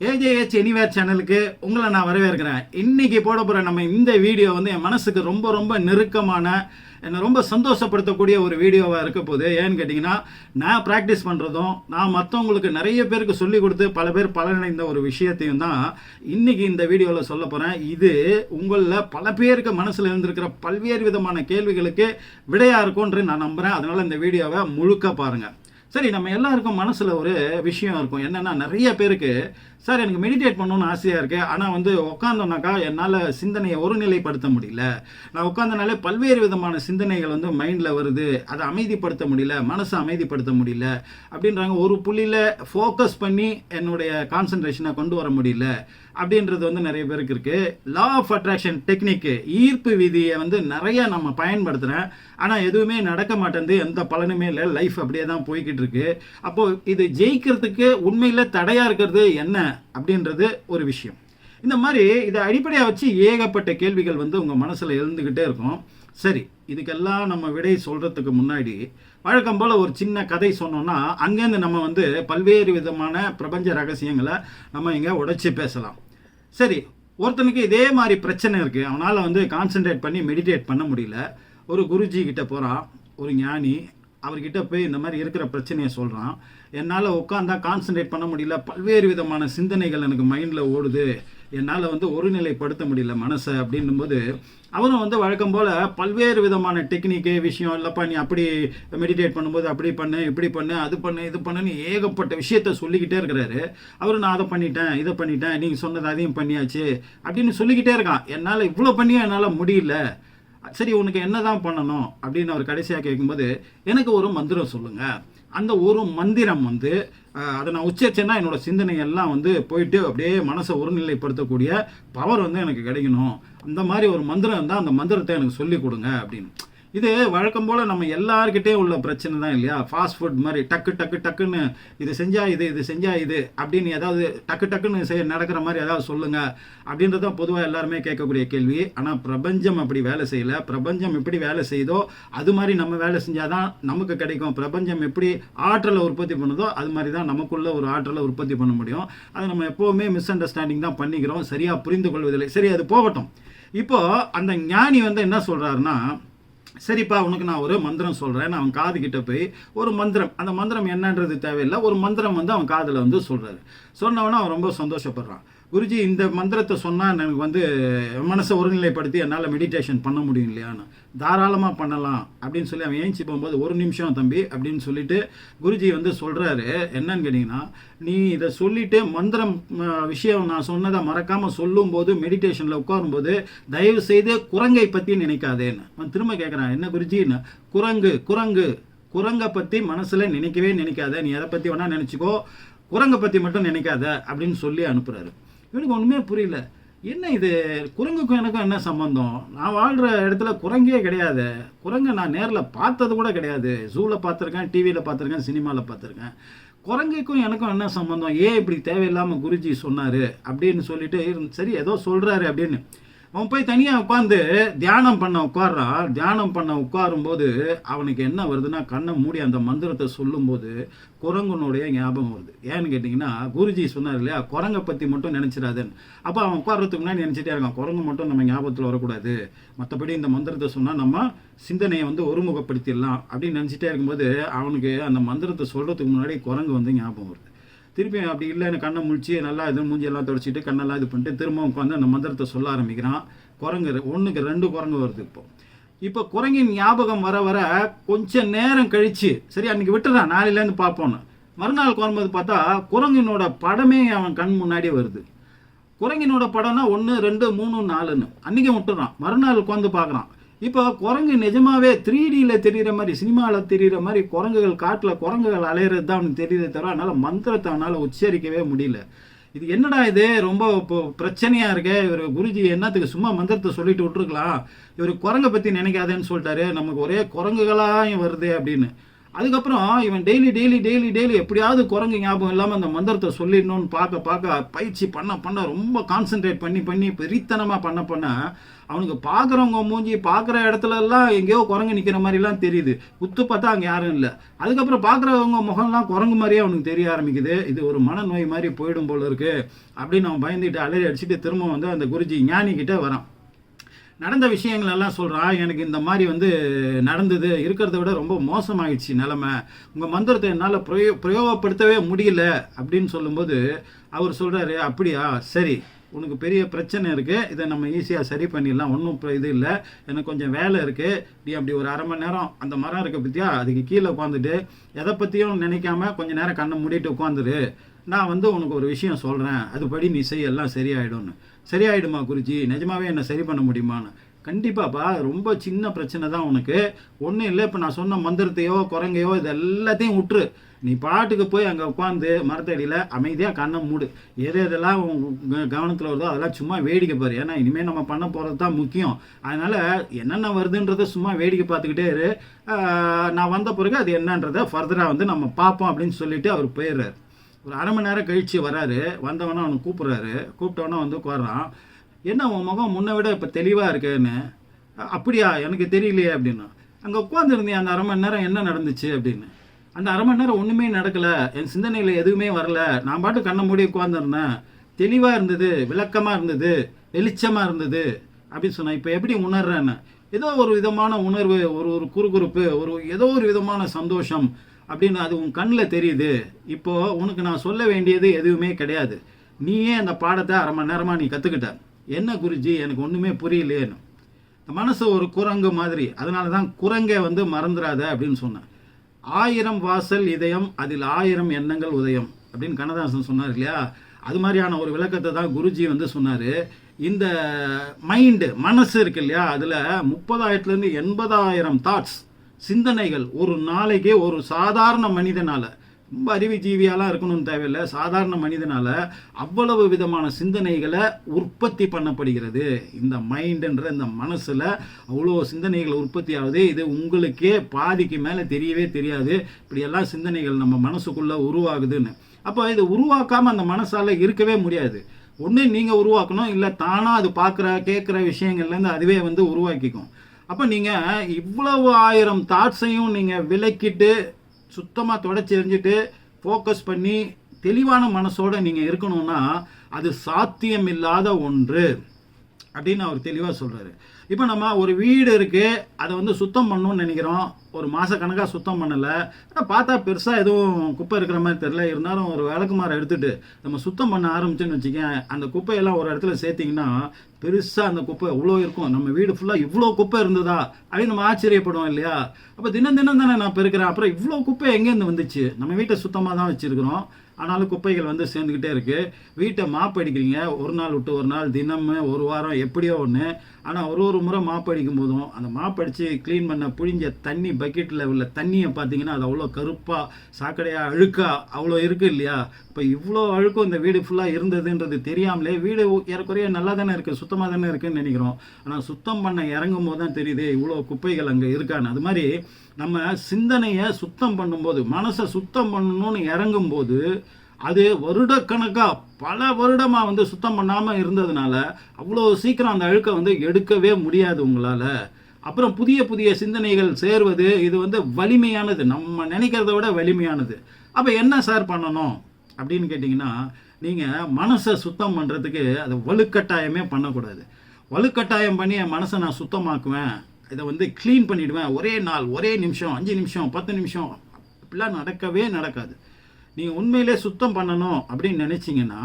ஏஜேஹெச் anywhere சேனலுக்கு உங்களை நான் வரவேற்கிறேன். இன்றைக்கி போட போகிற நம்ம இந்த வீடியோ வந்து என் மனசுக்கு ரொம்ப ரொம்ப நெருக்கமான என்னை ரொம்ப சந்தோஷப்படுத்தக்கூடிய ஒரு வீடியோவாக இருக்க போகுது. ஏன்னு கேட்டிங்கன்னா நான் ப்ராக்டிஸ் பண்ணுறதும் நான் மற்றவங்களுக்கு நிறைய பேருக்கு சொல்லி கொடுத்து பல பேர் பலனடைந்த ஒரு விஷயத்தையும் தான் இன்றைக்கி இந்த வீடியோவில் சொல்ல போகிறேன் இது உங்களில் பல பேருக்கு மனசில் இருந்திருக்கிற பல்வேறு விதமான கேள்விகளுக்கு விடையாக இருக்கும்ன்று நான் நம்புகிறேன் அதனால் இந்த வீடியோவை முழுக்க பாருங்கள் சரி நம்ம எல்லாருக்கும் மனசில் ஒரு விஷயம் இருக்கும். என்னென்னா நிறைய பேருக்கு சார் எனக்கு மெடிடேட் பண்ணணும்னு ஆசையாக இருக்குது ஆனால் வந்து உட்காந்தோன்னாக்கா என்னால் சிந்தனையை ஒருநிலைப்படுத்த முடியல. நான் உட்காந்தனாலே பல்வேறு விதமான சிந்தனைகள் வந்து மைண்டில் வருது. அதை அமைதிப்படுத்த முடியல. மனசை அமைதிப்படுத்த முடியல. அப்படின்றாங்க. ஒரு புள்ளியில் ஃபோக்கஸ் பண்ணி என்னுடைய கான்சன்ட்ரேஷனை கொண்டு வர முடியல. அப்படின்றது வந்து நிறைய பேருக்கு இருக்குது லா ஆஃப் அட்ராக்ஷன் டெக்னிக்கு ஈர்ப்பு விதியை வந்து நிறைய நம்ம பயன்படுத்துகிறேன் ஆனால் எதுவுமே நடக்க மாட்டேங்குது எந்த பலனுமே இல்லை. லைஃப் அப்படியே தான் போய்கிட்டு இருக்கு. அப்போது இது ஜெயிக்கிறதுக்கு உண்மையில் தடையாக இருக்கிறது என்ன அப்படின்றது ஒரு விஷயம். இந்த மாதிரி இதை அடிப்படையாக வச்சு ஏகப்பட்ட கேள்விகள் வந்து உங்கள் மனசில் எழுந்துக்கிட்டே இருக்கும். சரி இதுக்கெல்லாம் நம்ம விடை சொல்கிறதுக்கு முன்னாடி வழக்கம் போல் ஒரு சின்ன கதை சொன்னோம்னா அங்கேருந்து நம்ம வந்து பல்வேறு விதமான பிரபஞ்ச ரகசியங்களை நம்ம இங்கே உடைச்சி பேசலாம். சரி ஒருத்தனுக்கு இதே மாதிரி பிரச்சனை இருக்குது அவனால் வந்து கான்சென்ட்ரேட் பண்ணி மெடிடேட் பண்ண முடியல. ஒரு குருஜி கிட்ட போகிறான் ஒரு ஞானி அவர்கிட்ட போய் இந்த மாதிரி இருக்கிற பிரச்சனையை சொல்கிறான் என்னால் உட்காந்தா கான்சென்ட்ரேட் பண்ண முடியல. பல்வேறு விதமான சிந்தனைகள் எனக்கு மைண்டில் ஓடுது. என்னால் வந்து ஒருநிலைப்படுத்த முடியல மனசை அப்படின்னும்போது அவரும் வந்து வழக்கம் போல் பல்வேறு விதமான டெக்னிக்கு விஷயம் இல்லைப்பா நீ அப்படி மெடிடேட் பண்ணும்போது அப்படி பண்ணு இப்படி பண்ணு அது பண்ணு இது பண்ணுன்னு ஏகப்பட்ட விஷயத்த சொல்லிக்கிட்டே இருக்கிறாரு. அவர் நான் அதை பண்ணிட்டேன் இதை பண்ணிட்டேன் நீங்கள் சொன்னது அதையும் பண்ணியாச்சு அப்படின்னு சொல்லிக்கிட்டே இருக்கான். என்னால் இவ்வளோ பண்ணியும் என்னால் முடியல. சரி உனக்கு என்ன தான் பண்ணணும்? அப்படின்னு அவர் கடைசியாக கேட்கும்போது எனக்கு ஒரு மந்திரம் சொல்லுங்கள் அந்த ஒரு மந்திரம் வந்து அதை நான் உச்சரிச்சேன்னா என்னோட சிந்தனை எல்லாம் வந்து போயிட்டு அப்படியே மனசை ஒருநிலைப்படுத்தக்கூடிய பவர் வந்து எனக்கு கிடைக்கணும். அந்த மாதிரி ஒரு மந்திரம் இருந்தால் அந்த மந்திரத்தை எனக்கு சொல்லிக் கொடுங்க அப்படின்னு. இது வழக்கம் போல் நம்ம எல்லார்கிட்டயும் உள்ள பிரச்சனை தான் இல்லையா? ஃபாஸ்ட் ஃபுட் மாதிரி டக்கு டக்கு டக்குன்னு இது செஞ்சால் இது இது செஞ்சால் இது அப்படின்னு ஏதாவது டக்கு டக்குன்னு செய்ய நடக்கிற மாதிரி ஏதாவது சொல்லுங்கள் அப்படின்றது தான் பொதுவாக எல்லாருமே கேட்கக்கூடிய கேள்வி. ஆனால் பிரபஞ்சம் அப்படி வேலை செய்யல. பிரபஞ்சம் எப்படி வேலை செய்யுதோ அது மாதிரி நம்ம வேலை செஞ்சாதான் நமக்கு கிடைக்கும். பிரபஞ்சம் எப்படி ஆற்றலை உற்பத்தி பண்ணுதோ அது மாதிரி தான் நமக்குள்ள ஒரு ஆற்றலை உற்பத்தி பண்ண முடியும். அதை நம்ம எப்போவுமே மிஸ் அண்டர்ஸ்டாண்டிங் தான் பண்ணிக்கிறோம். சரியாக புரிந்து கொள்வதில்லை. சரி அது போகட்டும். இப்போ அந்த ஞானி வந்து என்ன சொல்கிறாருன்னா சரிப்பா உனக்கு நான் ஒரு மந்திரம் சொல்கிறேன் அவன் காது கிட்ட போய் ஒரு மந்திரம். அந்த மந்திரம் என்னன்றது தேவையில்லை. ஒரு மந்திரம் வந்து அவன் காதில் வந்து சொல்கிறாரு சொன்னவொன்னே அவன் ரொம்ப சந்தோஷப்படுறான். குருஜி இந்த மந்திரத்தை சொன்னால் எனக்கு வந்து மனசை ஒருநிலைப்படுத்தி என்னால் மெடிடேஷன் பண்ண முடியும் இல்லையான்னு. தாராளமாக பண்ணலாம் அப்படின்னு சொல்லி அவன் ஏஞ்சி போகும்போது ஒரு நிமிஷம் தம்பி அப்படின்னு சொல்லிட்டு குருஜி வந்து சொல்கிறாரு என்னன்னு கேட்டிங்கன்னா நீ இதை சொல்லிவிட்டு மந்திரம் விஷயம் நான் சொன்னதை மறக்காமல் சொல்லும்போது மெடிடேஷனில் உட்காரும்போது தயவு செய்து குரங்கை பற்றி நினைக்காதேன்னு. அவன் திரும்ப கேட்குறான் என்ன குருஜின்னு? குரங்கு குரங்கு. குரங்கை பற்றி மனசில் நினைக்கவே நினைக்காத. நீ எதை பற்றி வேணால் நினச்சிக்கோ. குரங்கை பற்றி மட்டும் நினைக்காத அப்படின்னு சொல்லி அனுப்புகிறாரு இவனுக்கு ஒன்றுமே புரியல. என்ன இது? குரங்குக்கும் எனக்கும் என்ன சம்பந்தம்? நான் வாழ்கிற இடத்துல குரங்கே கிடையாது. குரங்கை நான் நேரில் பார்த்தது கூட கிடையாது. ஜூவில் பார்த்துருக்கேன் டிவியில் பார்த்துருக்கேன் சினிமாவில் பார்த்துருக்கேன். குரங்குக்கும் எனக்கும் என்ன சம்பந்தம்? ஏன் இப்படி தேவையில்லாமல் குருஜி சொன்னார்? அப்படின்னு சொல்லிட்டு சரி ஏதோ சொல்கிறாரு அப்படின்னு. அவன் போய் தனியாக உட்காந்து தியானம் பண்ண உட்காடுறான் தியானம் பண்ண உட்காரும்போது அவனுக்கு என்ன வருதுன்னா கண்ணை மூடி அந்த மந்திரத்தை சொல்லும்போது குரங்குனுடைய ஞாபகம் வருது. ஏன்னு கேட்டிங்கன்னா குருஜி சொன்னார் இல்லையா குரங்கை பற்றி மட்டும் நினச்சிடாதுன்னு. அப்போ அவன் உட்கார்றதுக்கு முன்னாடி நினச்சிட்டே இருக்கான். குரங்கு மட்டும் நம்ம ஞாபகத்தில் வரக்கூடாது. மற்றபடி இந்த மந்திரத்தை சொன்னால் நம்ம சிந்தனையை வந்து ஒருமுகப்படுத்திடலாம் அப்படின்னு நினச்சிட்டே இருக்கும்போது அவனுக்கு அந்த மந்திரத்தை சொல்கிறதுக்கு முன்னாடி குரங்கு வந்து ஞாபகம் வருது. திருப்பி அப்படி இல்லைன்னு கண்ணை முழிச்சு நல்லா இது மூஞ்சி எல்லாம் தொடச்சிட்டு கண்ணெல்லாம் இது பண்ணிட்டு திரும்ப உட்காந்து அந்த மந்திரத்தை சொல்ல ஆரம்பிக்கிறான். குரங்கு ஒன்றுக்கு ரெண்டு குரங்கு வருது இப்போ. இப்போ குரங்கின் ஞாபகம் வர வர கொஞ்சம் நேரம் கழித்து சரி அன்னைக்கு விட்டுறான் நாளையிலேருந்து பார்ப்போன்னு. மறுநாள் குரம்பது பார்த்தா குரங்கினோட படமே அவன் கண் முன்னாடியே வருது. குரங்கினோட படம்னா ஒன்று ரெண்டு மூணு நாலுன்னு. அன்றைக்கி விட்டுறான். மறுநாள் உட்காந்து பார்க்குறான். இப்போ குரங்கு நிஜமாவே த்ரீ டியில் தெரிகிற மாதிரி சினிமாவில் தெரிகிற மாதிரி குரங்குகள் காட்டில் குரங்குகள் அலையிறது தான் அவனுக்கு தெரியுதே தவிர அதனால் மந்திரத்தை அவனால் உச்சரிக்கவே முடியல. இது என்னடா இது? ரொம்ப இப்போ பிரச்சனையாக இருக்கே. இவர் குருஜி என்னத்துக்கு சும்மா மந்திரத்தை சொல்லிட்டு விட்டுருக்கலாம். இவர் குரங்கை பற்றி நினைக்காதேன்னு சொல்லிட்டாரு. நமக்கு ஒரே குரங்குகளாக வருது அப்படின்னு. அதுக்கப்புறம் இவன் டெய்லி டெய்லி டெய்லி டெய்லி எப்படியாவது குரங்கு ஞாபகம் இல்லாமல் அந்த மந்திரத்தை சொல்லிடணும்னு பார்க்க பார்க்க பயிற்சி பண்ண பண்ண ரொம்ப கான்சென்ட்ரேட் பண்ணி பண்ணி பெரித்தனமாக பண்ண பண்ண அவனுக்கு பார்க்குறவங்க மூஞ்சி பார்க்குற இடத்துல எல்லாம் எங்கேயோ குரங்கு நிற்கிற மாதிரிலாம் தெரியுது. குத்து பார்த்தா அங்கே யாரும் இல்லை. அதுக்கப்புறம் பார்க்குறவங்க முகம்லாம் குரங்கு மாதிரியே அவனுக்கு தெரிய ஆரம்பிக்குது. இது ஒரு மனநோய் மாதிரி போயிடும் போல இருக்கு அப்படின்னு அவன் பயந்துட்டு அலறி அடிச்சுட்டு திரும்ப வந்து அந்த குருஜி ஞானிக்கிட்டே வரான். நடந்த விஷயங்கள் எல்லாம் சொல்கிறான் எனக்கு இந்த மாதிரி வந்து நடந்தது. இருக்கிறத விட ரொம்ப மோசமாயிடுச்சு நிலமை. உங்கள் மந்திரத்தை என்னால் பிரயோ பிரயோகப்படுத்தவே முடியல அப்படின்னு சொல்லும்போது அவர் சொல்கிறாரு அப்படியா? சரி. உனக்கு பெரிய பிரச்சனை இருக்குது இதை நம்ம ஈஸியாக சரி பண்ணிடலாம். ஒன்றும் இது இல்லை. எனக்கு கொஞ்சம் வேலை இருக்குது நீ அப்படி ஒரு அரை மணி நேரம் அந்த மரம் இருக்க பற்றியா அதுக்கு கீழே உட்காந்துட்டு எதை பற்றியும் நினைக்காம கொஞ்சம் நேரம் கண்ணை மூடிட்டு உட்காந்துரு நான் வந்து உனக்கு ஒரு விஷயம் சொல்கிறேன் அதுபடி நீ செய் எல்லாம் சரியாயிடும்னு. சரியாயிடுமா குருஜி? நிஜமாவே என்னை சரி பண்ண முடியுமான்னு. கண்டிப்பாப்பா. ரொம்ப சின்ன பிரச்சனை தான் உனக்கு. ஒன்றும் இல்லை. இப்போ நான் சொன்ன மந்திரத்தையோ குரங்கையோ இது எல்லாத்தையும் விட்டுரு நீ பாட்டுக்கு போய் அங்கே உட்காந்து மரத்தடியில் அமைதியாக கண்ணை மூடு. எது எதெல்லாம் கவனத்தில் வருதோ அதெல்லாம் சும்மா வேடிக்கை பாரு. ஏன்னா இனிமேல் நம்ம பண்ண போகிறது தான் முக்கியம். அதனால் என்னென்ன வருதுன்றதை சும்மா வேடிக்கை பார்த்துக்கிட்டே இரு. நான் வந்த பிறகு அது என்னன்றதை ஃபர்தராக வந்து நம்ம பார்ப்போம் அப்படின்னு சொல்லிட்டு அவர் போயிடுறாரு ஒரு அரை மணி நேரம் கழித்து வராரு. வந்தவொடனே அவனை கூப்பிட்றாரு. கூப்பிட்டவொடனே வந்து உட்கார்றான். என்ன உன் முகம் முன்னை விட இப்போ தெளிவாக இருக்குன்னு? அப்படியா? எனக்கு தெரியலையே அப்படின்னு. அங்கே உட்காந்துருந்தேன் அந்த அரை மணி நேரம் என்ன நடந்துச்சு? அப்படின்னு. அந்த அரை மணி நேரம் ஒன்றுமே நடக்கலை. என் சிந்தனையில் எதுவுமே வரல. நான் பாட்டு கண்ணை மூடி உட்காந்துருந்தேன் தெளிவாக இருந்தது விளக்கமாக இருந்தது வெளிச்சமாக இருந்தது அப்படின்னு சொன்னேன். இப்போ எப்படி உணர்றேன்னு? ஏதோ ஒரு விதமான உணர்வு ஒரு ஒரு குறுகுறுப்பு ஒரு ஏதோ ஒரு விதமான சந்தோஷம் அப்படின்னு அது உன் கண்ணில் தெரியுது. இப்போது உனக்கு நான் சொல்ல வேண்டியது எதுவுமே கிடையாது. நீயே அந்த பாடத்தை அரை மணி நேரமாக நீ கற்றுக்கிட்ட என்ன குருஜி எனக்கு ஒன்றுமே புரியலையேன்னு. மனசு ஒரு குரங்கு மாதிரி. அதனால தான் குரங்கை வந்து மறந்துடாத அப்படின்னு சொன்னேன். ஆயிரம் வாசல் இதயம் அதில் ஆயிரம் எண்ணங்கள் உதயம் அப்படின்னு கண்ணதாசன் சொன்னார் இல்லையா? அது மாதிரியான ஒரு விளக்கத்தை தான் குருஜி வந்து சொன்னார். இந்த மைண்டு மனசு இருக்கு இல்லையா? அதில் முப்பதாயிரத்துலேருந்து எண்பதாயிரம் தாட்ஸ் சிந்தனைகள் ஒரு நாளைக்கே ஒரு சாதாரண மனிதனால் ரொம்ப அறிவுஜீவியாலாம் இருக்கணும்னு தேவையில்லை. சாதாரண மனிதனால் அவ்வளவு விதமான சிந்தனைகளை உற்பத்தி பண்ணப்படுகிறது. இந்த மைண்டுன்ற இந்த மனசில் அவ்வளோ சிந்தனைகள் உற்பத்தி ஆகுது. இது உங்களுக்கே பாதிக்கு மேலே தெரியவே தெரியாது. இப்படியெல்லாம் சிந்தனைகள் நம்ம மனசுக்குள்ளே உருவாகுதுன்னு. அப்போ இதை உருவாக்காமல் அந்த மனசால் இருக்கவே முடியாது. ஒன்று நீங்கள் உருவாக்கணும். இல்லை தானாக அது பார்க்குற கேட்குற விஷயங்கள்லேருந்து அதுவே வந்து உருவாக்கிக்கும். அப்போ நீங்கள் இவ்வளவு ஆயிரம் தாட்ஸையும் நீங்கள் விலக்கிட்டு சுத்தமாக தொடச்சி எறிஞ்சிட்டு ஃபோக்கஸ் பண்ணி தெளிவான மனசோட நீங்கள் இருக்கணும்னா அது சாத்தியமில்லாத ஒன்று அப்படின்னு அவர் தெளிவாக சொல்கிறாரு இப்போ நம்ம ஒரு வீடு இருக்குது அதை வந்து சுத்தம் பண்ணணும்னு நினைக்கிறோம். ஒரு மாதக்கணக்காக சுத்தம் பண்ணலை. பார்த்தா பெருசாக எதுவும் குப்பை இருக்கிற மாதிரி தெரில இருந்தாலும் ஒரு விளக்குமாரை எடுத்துட்டு நம்ம சுத்தம் பண்ண ஆரம்பிச்சோன்னு வச்சுக்கேன். அந்த குப்பையெல்லாம் ஒரு இடத்துல சேர்த்திங்கன்னா பெருசாக அந்த குப்பை இவ்வளோ இருக்கும்? நம்ம வீடு ஃபுல்லாக இவ்வளோ குப்பை இருந்ததா? அப்படின்னு நம்ம ஆச்சரியப்படுவோம் இல்லையா? அப்போ தினம் தினம் தானே நான் பெருக்கிறேன். அப்புறம் இவ்வளோ குப்பை எங்கேருந்து வந்துச்சு? நம்ம வீட்டை சுத்தமாக தான் வச்சுருக்கிறோம். ஆனாலும் குப்பைகள் வந்து சேர்ந்துக்கிட்டே இருக்குது வீட்டை மாப் அடிக்கிறீங்க. ஒரு நாள் விட்டு ஒரு நாள் தினம் ஒரு வாரம் எப்படியோ ஒன்று ஆனால் ஒரு ஒரு முறை மாப் அடிக்கும் போதும் அந்த மாப் அடித்து க்ளீன் பண்ண புழிஞ்ச தண்ணி பக்கெட்டில் உள்ள தண்ணியை பார்த்தீங்கன்னா அது அவ்வளோ கருப்பாக சாக்கடையாக அழுக்காக அவ்வளோ இருக்குது இல்லையா? இப்போ இவ்வளோ அழுக்கும் இந்த வீடு ஃபுல்லாக இருந்ததுன்றது தெரியாமலே வீடு ஏறக்குறைய நல்லா தானே இருக்குது சுத்தமாக தானே இருக்குன்னு நினைக்கிறோம். ஆனால் சுத்தம் பண்ண இறங்கும் போது தான் தெரியுது இவ்வளோ குப்பைகள் அங்கே இருக்கான்னு. அது மாதிரி நம்ம சிந்தனையை சுத்தம் பண்ணும்போது மனசை சுத்தம் பண்ணணும்னு இறங்கும்போது அது வருடக்கணக்காக பல வருடமாக வந்து சுத்தம் பண்ணாமல் இருந்ததுனால அவ்வளோ சீக்கிரம் அந்த அழுக்கை வந்து எடுக்கவே முடியாது உங்களால். அப்புறம் புதிய புதிய சிந்தனைகள் சேர்வது இது வந்து வலிமையானது. நம்ம நினைக்கிறத விட வலிமையானது. அப்போ என்ன சார் பண்ணணும்? அப்படின்னு கேட்டிங்கன்னா நீங்கள் மனசை சுத்தம் பண்ணுறதுக்கு அதை வலுக்கட்டாயமே பண்ணக்கூடாது. வலுக்கட்டாயம் பண்ணி என் மனசை நான் சுத்தமாக்குவேன் இதை வந்து க்ளீன் பண்ணிவிடுவேன் ஒரே நாள் ஒரே நிமிஷம் அஞ்சு நிமிஷம் பத்து நிமிஷம் அப்படிலாம் நடக்கவே நடக்காது. நீங்கள் உண்மையிலே சுத்தம் பண்ணணும் அப்படின்னு நினச்சிங்கன்னா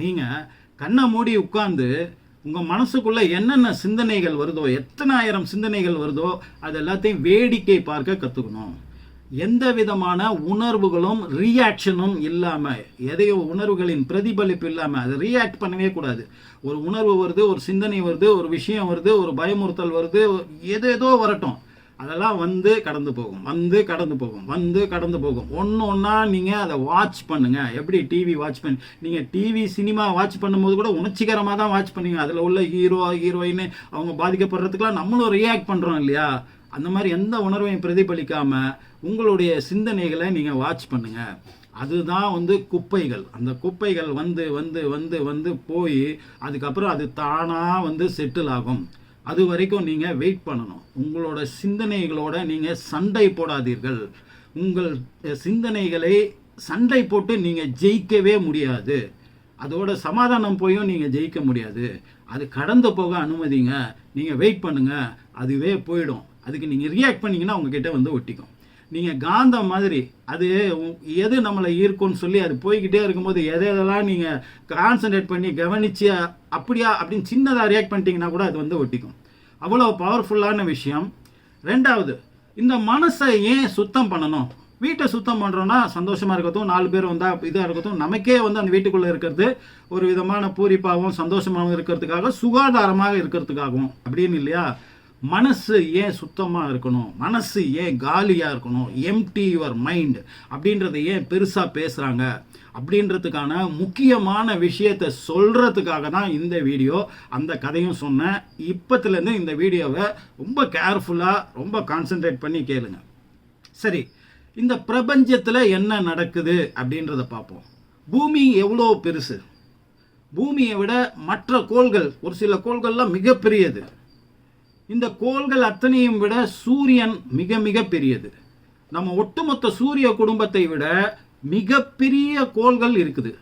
நீங்கள் கண்ணை மூடி உட்காந்து உங்கள் மனசுக்குள்ளே என்னென்ன சிந்தனைகள் வருதோ எத்தனாயிரம் சிந்தனைகள் வருதோ அது எல்லாத்தையும் வேடிக்கை பார்க்க கற்றுக்கணும் எந்த விதமான உணர்வுகளும் ரியாக்ஷனும் இல்லாமல் எதையோ உணர்வுகளின் பிரதிபலிப்பு இல்லாமல் அதை ரியாக்ட் பண்ணவே கூடாது. ஒரு உணர்வு வருது ஒரு சிந்தனை வருது ஒரு விஷயம் வருது ஒரு பயமுறுத்தல் வருது எது ஏதோ வரட்டும். அதெல்லாம் வந்து கடந்து போகும் வந்து கடந்து போகும் வந்து கடந்து போகும். ஒன்று ஒன்றா நீங்கள் அதை வாட்ச் பண்ணுங்கள் எப்படி டிவி வாட்ச் பண்ணி நீங்கள் டிவி சினிமா வாட்ச் பண்ணும்போது கூட உணர்ச்சிகரமாக தான் வாட்ச் பண்ணுவீங்க. அதில் உள்ள ஹீரோ ஹீரோயின் அவங்க பாதிக்கப்படுறதுக்கெலாம் நம்மளும் ரியாக்ட் பண்ணுறோம் இல்லையா? அந்த மாதிரி எந்த உணர்வையும் பிரதிபலிக்காமல் உங்களுடைய சிந்தனைகளை நீங்கள் வாட்ச் பண்ணுங்கள் அதுதான் வந்து குப்பைகள். அந்த குப்பைகள் வந்து வந்து வந்து வந்து போய் அதுக்கப்புறம் அது தானாக வந்து செட்டில் ஆகும். அது வரைக்கும் நீங்கள் வெயிட் பண்ணணும். உங்களோட சிந்தனைகளோட நீங்கள் சண்டை போடாதீர்கள். உங்கள் சிந்தனைகளை சண்டை போட்டு நீங்கள் ஜெயிக்கவே முடியாது. அதோட சமாதானம் போயும் நீங்கள் ஜெயிக்க முடியாது. அது கடந்து போக அனுமதிங்க. நீங்கள் வெயிட் பண்ணுங்கள் அதுவே போயிடும். அதுக்கு நீங்கள் ரியாக்ட் பண்ணிங்கன்னா உங்ககிட்ட வந்து ஒட்டிக்கும். நீங்கள் காந்தம் மாதிரி அது உ- எது நம்மளை ஈர்க்கும்னு சொல்லி அது போய்கிட்டே இருக்கும்போது எதை எதெல்லாம் நீங்கள் கான்சன்ட்ரேட் பண்ணி கவனிச்சு அப்படியா அப்படின்னு சின்னதாக ரியாக்ட் பண்ணிட்டீங்கன்னா கூட அது வந்து ஒட்டிக்கும். அவ்வளோ பவர்ஃபுல்லான விஷயம். ரெண்டாவது இந்த மனசை ஏன் சுத்தம் பண்ணணும்? வீட்டை சுத்தம் பண்ணுறோன்னா சந்தோஷமாக இருக்கட்டும் நாலு பேர் வந்தால் இதாக இருக்கட்டும் நமக்கே வந்து அந்த வீட்டுக்குள்ளே இருக்கிறது ஒரு விதமான பூரிப்பாகவும் சந்தோஷமாகவும் இருக்கிறதுக்காக சுகாதாரமாக இருக்கிறதுக்காகவும் அப்படின்னு இல்லையா? மனசு ஏன் சுத்தமாக இருக்கணும்? மனசு ஏன் காலியாக இருக்கணும்? எம்டி யுவர் மைண்ட் அப்படின்றத ஏன் பெருசாக பேசுகிறாங்க அப்படின்றதுக்கான முக்கியமான விஷயத்தை சொல்கிறதுக்காக தான் இந்த வீடியோ. அந்த கதையும் சொன்னேன். இப்போத்துலேருந்து இந்த வீடியோவை ரொம்ப கேர்ஃபுல்லாக ரொம்ப கான்சென்ட்ரேட் பண்ணி கேளுங்க. சரி இந்த பிரபஞ்சத்தில் என்ன நடக்குது அப்படின்றத பார்ப்போம். பூமி எவ்வளோ பெருசு? பூமியை விட மற்ற கோள்கள் ஒரு சில கோள்கள்லாம் மிகப்பெரியது. இந்த கோள்கள் அத்தனையும் விட சூரியன் மிக மிக பெரியது. நம்ம ஒட்டுமொத்த சூரிய குடும்பத்தை விட மிகப்பெரிய கோள்கள் இருக்குது.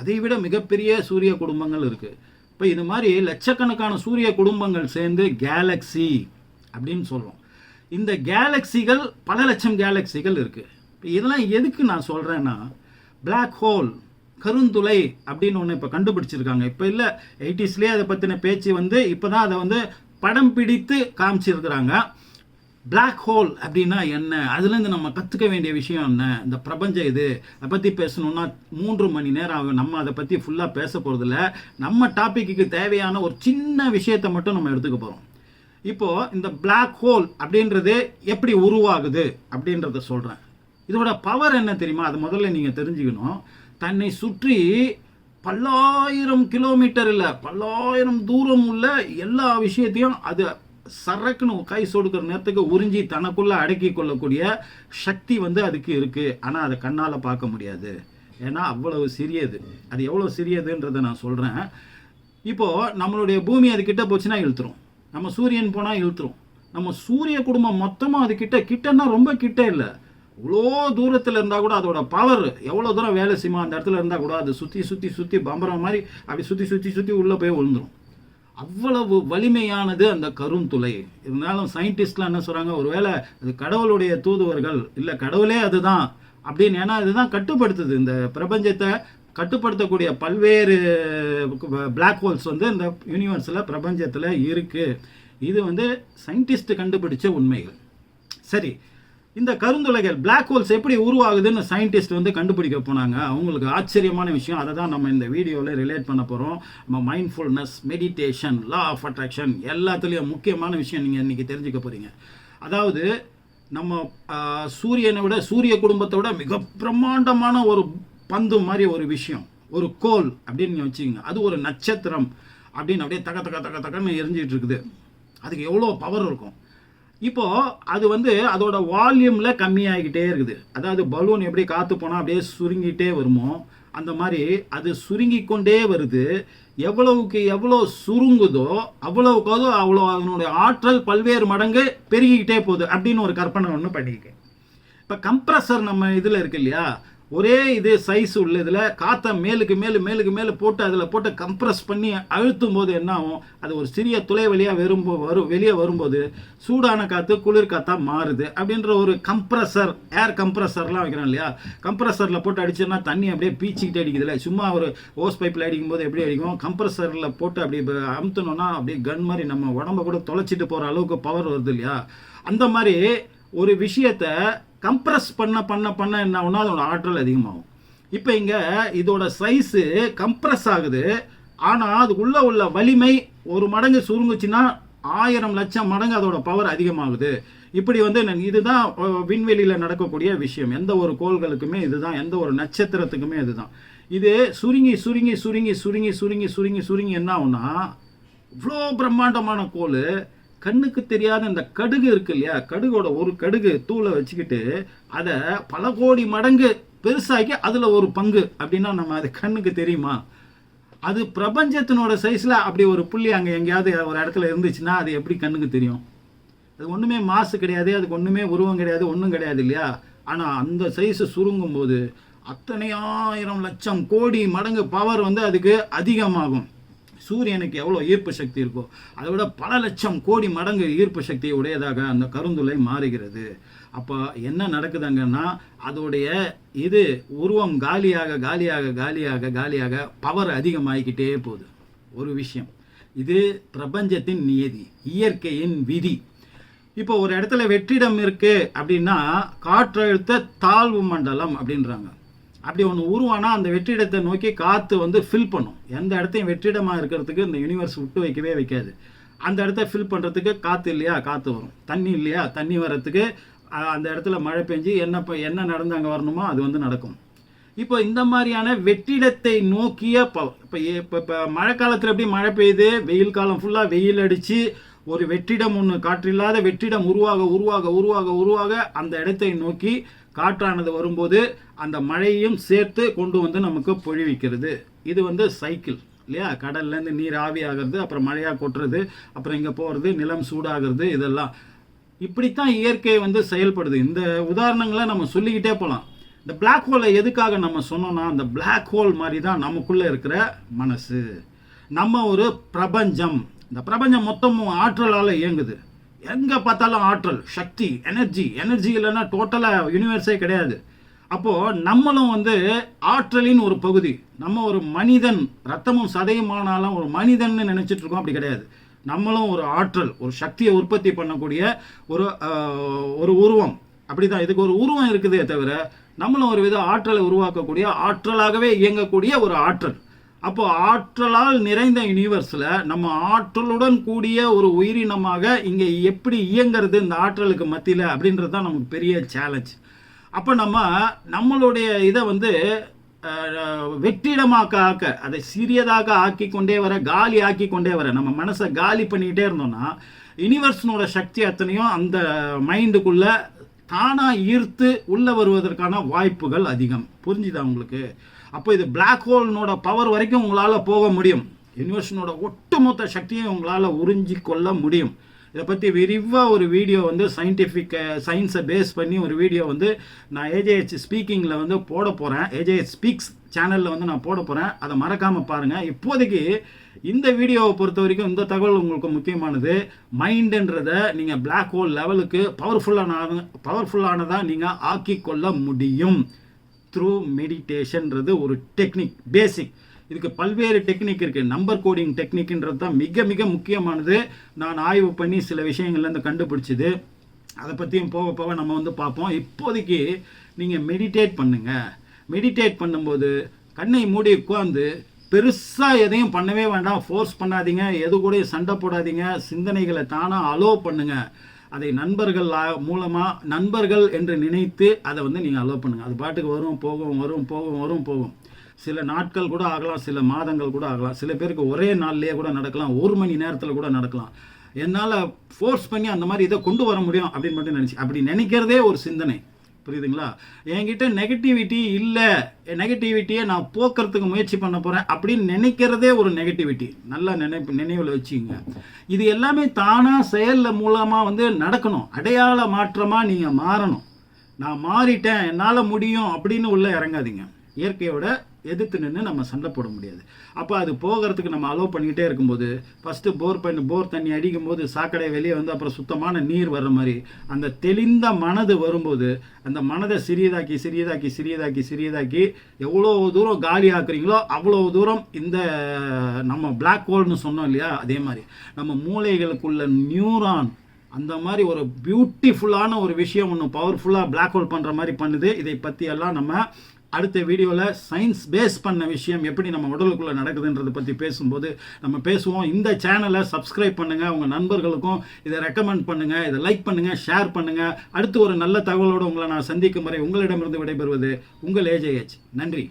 அதை விட மிகப்பெரிய சூரிய குடும்பங்கள் இருக்குது இப்போ இது மாதிரி லட்சக்கணக்கான சூரிய குடும்பங்கள் சேர்ந்து கேலக்ஸி அப்படின்னு சொல்கிறோம் இந்த கேலக்சிகள் பல லட்சம் கேலக்சிகள் இருக்குது இப்போ இதெல்லாம் எதுக்கு நான் சொல்கிறேன்னா பிளாக் ஹோல் கருந்துளை அப்படின்னு ஒன்று இப்போ கண்டுபிடிச்சிருக்காங்க. இப்போ இல்லை எயிட்டிஸ்லேயே அதை பற்றின பேச்சு வந்து இப்போ தான் அதை வந்து படம் பிடித்து காமிச்சிருக்கிறாங்க. பிளாக் ஹோல் அப்படின்னா என்ன? அதுலேருந்து நம்ம கற்றுக்க வேண்டிய விஷயம் என்ன? இந்த பிரபஞ்சம் இது. அதை பற்றி பேசணும்னா மூன்று மணி நேரம் ஆகும். நம்ம அதை பற்றி ஃபுல்லாக பேச போகிறதில்ல நம்ம டாப்பிக்கு தேவையான ஒரு சின்ன விஷயத்தை மட்டும் நம்ம எடுத்துக்க போகிறோம் இப்போது இந்த பிளாக் ஹோல் அப்படின்றது எப்படி உருவாகுது அப்படின்றத சொல்கிறேன் இதோட பவர் என்ன தெரியுமா? அது முதல்ல நீங்கள் தெரிஞ்சுக்கணும். தன்னை சுற்றி பல்லாயிரம் கிலோமீட்டர் இல்லை பல்லாயிரம் தூரம் உள்ள எல்லா விஷயத்தையும் அது சரக்குன்னு கை சொடுக்கிற நேரத்துக்கு உறிஞ்சி தனக்குள்ள அடக்கி கொள்ளக்கூடிய சக்தி வந்து அதுக்கு இருக்கு. ஆனால் அதை கண்ணால் பார்க்க முடியாது. ஏன்னா அவ்வளவு சிறியது. அது எவ்வளோ சிறியதுன்றதை நான் சொல்கிறேன் இப்போ நம்மளுடைய பூமி அது கிட்ட போச்சுன்னா இழுத்துரும். நம்ம சூரியன் போனால் இழுத்துரும். நம்ம சூரிய குடும்பம் மொத்தமாக அது கிட்ட கிட்டன்னா ரொம்ப கிட்ட இல்லை. இவ்வளோ தூரத்தில் இருந்தால் கூட அதோட பவர் எவ்வளோ தூரம் வேலை செய்யுமோ அந்த இடத்துல இருந்தால் கூட அது சுற்றி சுற்றி சுற்றி பம்பரம் மாதிரி அப்படி சுற்றி சுற்றி சுற்றி உள்ளே போய் விழுந்துடும் அவ்வளவு வலிமையானது அந்த கருந்துளை இருந்தாலும் சயின்டிஸ்ட்லாம் என்ன சொல்கிறாங்க ஒருவேளை அது கடவுளுடைய தூதுவர்கள் இல்லை கடவுளே அதுதான் அப்படின்னு ஏன்னா இதுதான் கட்டுப்படுத்துது. இந்த பிரபஞ்சத்தை கட்டுப்படுத்தக்கூடிய பல்வேறு பிளாக் ஹோல்ஸ் வந்து இந்த யூனிவர்ஸில் பிரபஞ்சத்தில் இருக்குது இது வந்து சயின்டிஸ்ட் கண்டுபிடிச்ச உண்மைகள். சரி இந்த கருந்துளைகள் பிளாக் ஹோல்ஸ் எப்படி உருவாகுதுன்னு சயின்டிஸ்ட் வந்து கண்டுபிடிக்க போனாங்க. அவங்களுக்கு ஆச்சரியமான விஷயம். அதை தான் நம்ம இந்த வீடியோவில் ரிலேட் பண்ண போகிறோம் நம்ம mindfulness meditation law of attraction எல்லாத்துலேயும் முக்கியமான விஷயம் நீங்கள் இன்றைக்கி தெரிஞ்சுக்க போகிறீங்க அதாவது நம்ம சூரியனை விட சூரிய குடும்பத்தை விட மிக பிரம்மாண்டமான ஒரு பந்து மாதிரி ஒரு விஷயம். ஒரு கோல் அப்படின்னு நீங்கள் வச்சுக்கோங்க. அது ஒரு நட்சத்திரம் அப்படின்னு அப்படியே தக தக தக தகன்னு எரிஞ்சிகிட்டு இருக்குது. அதுக்கு எவ்வளோ பவர் இருக்கும்? இப்போ அது வந்து அதோட வால்யூமில் கம்மியாகிக்கிட்டே இருக்குது. அதாவது பலூன் எப்படி காற்று போனால் அப்படியே சுருங்கிட்டே வருமோ அந்த மாதிரி அது சுருங்கி கொண்டே வருது. எவ்வளவுக்கு எவ்வளோ சுருங்குதோ அவ்வளவுக்காவது அவ்வளோ அதனுடைய ஆற்றல் பல்வேறு மடங்கு பெருகிக்கிட்டே போகுது அப்படின்னு ஒரு கற்பனை ஒன்று பண்ணிக்க இப்போ கம்ப்ரஸர் நம்ம இதில் இருக்கு இல்லையா? ஒரே இது சைஸ் உள்ள இதில் காற்றை மேலுக்கு மேலு மேலுக்கு மேலே போட்டு அதில் போட்டு கம்ப்ரஸ் பண்ணி அழுத்தும் போது என்ன ஆகும்? அது ஒரு சிறிய துளை வழியாக வரும்போ வரும் வெளியே வரும்போது சூடான காற்று குளிர் காற்றாக மாறுது அப்படின்ற ஒரு கம்ப்ரஸர் ஏர் கம்ப்ரஸர்லாம் வைக்கிறோம் இல்லையா? கம்ப்ரஸரில் போட்டு அடிச்சோன்னா தண்ணி அப்படியே பீச்சிக்கிட்டே அடிக்குதுல்ல சும்மா ஒரு ஓஸ் பைப்பில் அடிக்கும்போது எப்படி அடிக்கும்? கம்ப்ரஸரில் போட்டு அப்படி அமுத்தணும்னா அப்படியே கன் மாதிரி நம்ம உடம்ப கூட தொலைச்சிட்டு போகிற அளவுக்கு பவர் வருது இல்லையா? அந்த மாதிரி ஒரு விஷயத்த கம்ப்ரஸ் பண்ண பண்ண பண்ண என்ன ஆகும்னா அதோட ஆற்றல் அதிகமாகும். இப்போ இங்கே இதோட சைஸு கம்ப்ரஸ் ஆகுது. ஆனால் அதுக்குள்ளே உள்ள வலிமை ஒரு மடங்கு சுருங்குச்சுன்னா ஆயிரம் லட்சம் மடங்கு அதோட பவர் அதிகமாகுது. இப்படி வந்து நான் இதுதான் விண்வெளியில் நடக்கக்கூடிய விஷயம். எந்த ஒரு கோள்களுக்குமே இதுதான் எந்த ஒரு நட்சத்திரத்துக்குமே இதுதான். இது சுருங்கி சுருங்கி சுருங்கி சுருங்கி சுருங்கி சுருங்கி சுருங்கி என்ன ஆகும்னா இவ்வளோ பிரம்மாண்டமான கோள் கண்ணுக்கு தெரியாத இந்த கடுகு இருக்கு இல்லையா? கடுகோட ஒரு கடுகு தூளை வச்சுக்கிட்டு அதை பல கோடி மடங்கு பெருசாக்கி அதில் ஒரு பங்கு அப்படின்னா நம்ம அது கண்ணுக்கு தெரியுமா? அது பிரபஞ்சத்தினோட சைஸில் அப்படி ஒரு புள்ளி அங்கே எங்கேயாவது ஒரு இடத்துல இருந்துச்சுன்னா அது எப்படி கண்ணுக்கு தெரியும்? அது ஒன்றுமே மாசு கிடையாது அதுக்கு ஒன்றுமே உருவம் கிடையாது ஒன்றும் கிடையாது இல்லையா? ஆனால் அந்த சைஸை சுருங்கும் போது அத்தனை ஆயிரம் லட்சம் கோடி மடங்கு பவர் வந்து அதுக்கு அதிகமாகும். சூரியனுக்கு எவ்வளோ ஈர்ப்பு சக்தி இருக்கோ அதை விட பல லட்சம் கோடி மடங்கு ஈர்ப்பு சக்தி உடையதாக அந்த கருந்துளை மாறுகிறது. அப்போ என்ன நடக்குதுங்கன்னா அதோடைய இது உருவம் காலியாக காலியாக காலியாக காலியாக பவர் அதிகமாகிக்கிட்டே போகுது. ஒரு விஷயம். இது பிரபஞ்சத்தின் நியதி இயற்கையின் விதி. இப்போ ஒரு இடத்துல வெற்றிடம் இருக்குது அப்படின்னா காற்றழுத்த தாழ்வு மண்டலம் அப்படின்றாங்க. அப்படி ஒன்று உருவானா அந்த வெற்றிடத்தை நோக்கி காற்று வந்து ஃபில் பண்ணும். எந்த இடத்தையும் வெற்றிடமாக இருக்கிறதுக்கு இந்த யூனிவர்ஸ் விட்டு வைக்கவே வைக்காது. அந்த இடத்த ஃபில் பண்ணுறதுக்கு காற்று இல்லையா? காற்று வரும். தண்ணி இல்லையா? தண்ணி வர்றதுக்கு அந்த இடத்துல மழை பெஞ்சு என்ன இப்போ என்ன நடந்து அங்கே வரணுமோ அது வந்து நடக்கும். இப்போ இந்த மாதிரியான வெற்றிடத்தை நோக்கிய இப்போ இப்போ இப்போ மழை காலத்தில் எப்படி மழை பெய்யுது? வெயில் காலம் ஃபுல்லாக வெயில் அடித்து ஒரு வெற்றிடம் ஒன்று காற்றில்லாத வெற்றிடம் உருவாக உருவாக உருவாக உருவாக அந்த இடத்தை நோக்கி காற்றானது வரும்போது அந்த மழையும் சேர்த்து கொண்டு வந்து நமக்கு பொழிவிக்கிறது. இது வந்து சைக்கிள் இல்லையா? கடல்லேருந்து நீர் ஆவியாகிறது அப்புறம் மழையாக கொட்டுறது அப்புறம் இங்கே போகிறது நிலம் சூடாகிறது இதெல்லாம். இப்படித்தான் இயற்கை வந்து செயல்படுது. இந்த உதாரணங்களை நம்ம சொல்லிக்கிட்டே போகலாம் இந்த பிளாக் ஹோலை எதுக்காக நம்ம சொன்னோம்னா அந்த பிளாக் ஹோல் மாதிரி தான் நமக்குள்ளே இருக்கிற மனசு. நம்ம ஒரு பிரபஞ்சம். இந்த பிரபஞ்சம் மொத்தமும் ஆற்றலால் இயங்குது. எங்கே பார்த்தாலும் ஆற்றல் சக்தி எனர்ஜி எனர்ஜி இல்லைன்னா டோட்டலாக யூனிவர்ஸே கிடையாது. அப்போது நம்மளும் வந்து ஆற்றலின் ஒரு பகுதி. நம்ம ஒரு மனிதன் ரத்தமும் சதையுமானாலும் ஒரு மனிதன்னு நினச்சிட்டு இருக்கோம் அப்படி கிடையாது. நம்மளும் ஒரு ஆற்றல் ஒரு சக்தியை உற்பத்தி பண்ணக்கூடிய ஒரு ஒரு உருவம். அப்படி தான் இதுக்கு ஒரு உருவம் இருக்குதே தவிர நம்மளும் ஒரு வித ஆற்றலை உருவாக்கக்கூடிய ஆற்றலாகவே இயங்கக்கூடிய ஒரு ஆற்றல். அப்போ ஆற்றலால் நிறைந்த யூனிவர்ஸில் நம்ம ஆற்றலுடன் கூடிய ஒரு உயிரினமாக இங்கே எப்படி இயங்குறது இந்த ஆற்றலுக்கு மத்தியில் அப்படின்றது தான் நமக்கு பெரிய சேலஞ்ச் அப்போ நம்ம நம்மளுடைய இதை வந்து வெற்றிடமாக்க ஆக்க அதை சிறியதாக ஆக்கி கொண்டே வர காலி ஆக்கி கொண்டே வர நம்ம மனசை காலி பண்ணிக்கிட்டே இருந்தோம்னா யூனிவர்ஸினோட சக்தி அத்தனையும் அந்த மைண்டுக்குள்ளே தானாக ஈர்த்து உள்ளே வருவதற்கான வாய்ப்புகள் அதிகம். புரிஞ்சுதா உங்களுக்கு? அப்போ இது பிளாக் ஹோல்னோட பவர் வரைக்கும் உங்களால் போக முடியும். யூனிவர்ஸினோட ஒட்டுமொத்த சக்தியை உங்களால் உறிஞ்சி கொள்ள முடியும். இதை பற்றி விரிவாக ஒரு வீடியோ வந்து சயின்டிஃபிக் சயின்ஸை பேஸ் பண்ணி ஒரு வீடியோ வந்து நான் ஏஜேஹெச் ஸ்பீக்கிங்கில் வந்து போட போகிறேன் ஏஜேஹெச் ஸ்பீக்ஸ் சேனலில் வந்து நான் போட போகிறேன் அதை மறக்காமல் பாருங்கள் இப்போதைக்கு இந்த வீடியோவை பொறுத்த வரைக்கும் இந்த தகவல் உங்களுக்கு முக்கியமானது. மைண்டுன்றதை நீங்கள் பிளாக் ஹோல் லெவலுக்கு பவர்ஃபுல்லான பவர்ஃபுல்லானதாக நீங்கள் ஆக்கி கொள்ள முடியும். த்ரூ மெடிடேஷன்றது ஒரு டெக்னிக் பேசிக் இதுக்கு பல்வேறு டெக்னிக் இருக்குது நம்பர் கோடிங் டெக்னிக்ன்றது தான் மிக மிக முக்கியமானது. நான் ஆய்வு பண்ணி சில விஷயங்கள்லேருந்து கண்டுபிடிச்சது. அதை பற்றியும் போக போக நம்ம வந்து பார்ப்போம். இப்போதைக்கு நீங்கள் மெடிடேட் பண்ணுங்கள் மெடிடேட் பண்ணும்போது கண்ணை மூடி உட்காந்து பெருசாக எதையும் பண்ணவே வேண்டாம். ஃபோர்ஸ் பண்ணாதீங்க. எது கூட சண்டை போடாதீங்க. சிந்தனைகளை தானாக அலோவ் பண்ணுங்கள் அதை நண்பர்கள் மூலமாக நண்பர்கள் என்று நினைத்து அதை வந்து நீங்கள் அலோவ் பண்ணுங்கள் அது பாட்டுக்கு வரும் போகும் வரும் போகும் வரும் போகும். சில நாட்கள் கூட ஆகலாம் சில மாதங்கள் கூட ஆகலாம். சில பேருக்கு ஒரே நாள்லேயே கூட நடக்கலாம் ஒரு மணி நேரத்தில் கூட நடக்கலாம். என்னால் ஃபோர்ஸ் பண்ணி அந்த மாதிரி இதை கொண்டு வர முடியும் அப்படின்னு மட்டும் நினச்சி அப்படி நினைக்கிறதே ஒரு சிந்தனை. புரியுதுங்களா? என்கிட்ட நெகட்டிவிட்டி இல்லை. நெகட்டிவிட்டியை நான் போக்குறதுக்கு முயற்சி பண்ண போகிறேன் அப்படின்னு நினைக்கிறதே ஒரு நெகட்டிவிட்டி நல்லா நினைப்பு நினைவில் வச்சுங்க இது எல்லாமே தானாக செயலில் மூலமாக வந்து நடக்கணும். அடையாள மாற்றமாக நீங்கள் மாறணும். நான் மாறிட்டேன் என்னால் முடியும் அப்படின்னு உள்ளே இறங்காதீங்க. இயற்கையோட எதிர்த்து நின்று நம்ம சண்டை போட முடியாது. அப்போ அது போகிறதுக்கு நம்ம அலோவ் பண்ணிக்கிட்டே இருக்கும்போது ஃபஸ்ட்டு போர் பண்ணி போர் தண்ணி அடிக்கும்போது சாக்கடை வெளியே வந்து அப்புறம் சுத்தமான நீர் வர்ற மாதிரி அந்த தெளிந்த மனது வரும்போது அந்த மனதை சிறியதாக்கி சிறியதாக்கி சிறியதாக்கி சிறியதாக்கி எவ்வளோ தூரம் காலி ஆக்குறீங்களோ அவ்வளோ தூரம் இந்த நம்ம பிளாக் ஹோல்னு சொன்னோம் இல்லையா அதே மாதிரி. நம்ம மூளைகளுக்குள்ள நியூரான் அந்த மாதிரி ஒரு பியூட்டிஃபுல்லான ஒரு விஷயம் ஒன்று பவர்ஃபுல்லாக பிளாக் ஹோல் பண்ணுற மாதிரி பண்ணுது. இதை பற்றியெல்லாம் நம்ம அடுத்த வீடியோவில் சயின்ஸ் பேஸ் பண்ண விஷயம் எப்படி நம்ம உடலுக்குள்ளே நடக்குதுன்றதை பற்றி பேசும்போது நம்ம பேசுவோம். இந்த சேனலை சப்ஸ்கிரைப் பண்ணுங்கள் உங்கள் நண்பர்களுக்கும் இதை ரெக்கமெண்ட் பண்ணுங்கள் இதை லைக் பண்ணுங்கள் ஷேர் பண்ணுங்கள் அடுத்து ஒரு நல்ல தகவலோடு உங்களை நான் சந்திக்கும் வரை உங்களிடமிருந்து விடைபெறுவது உங்கள் ஏஜேஹெச் நன்றி.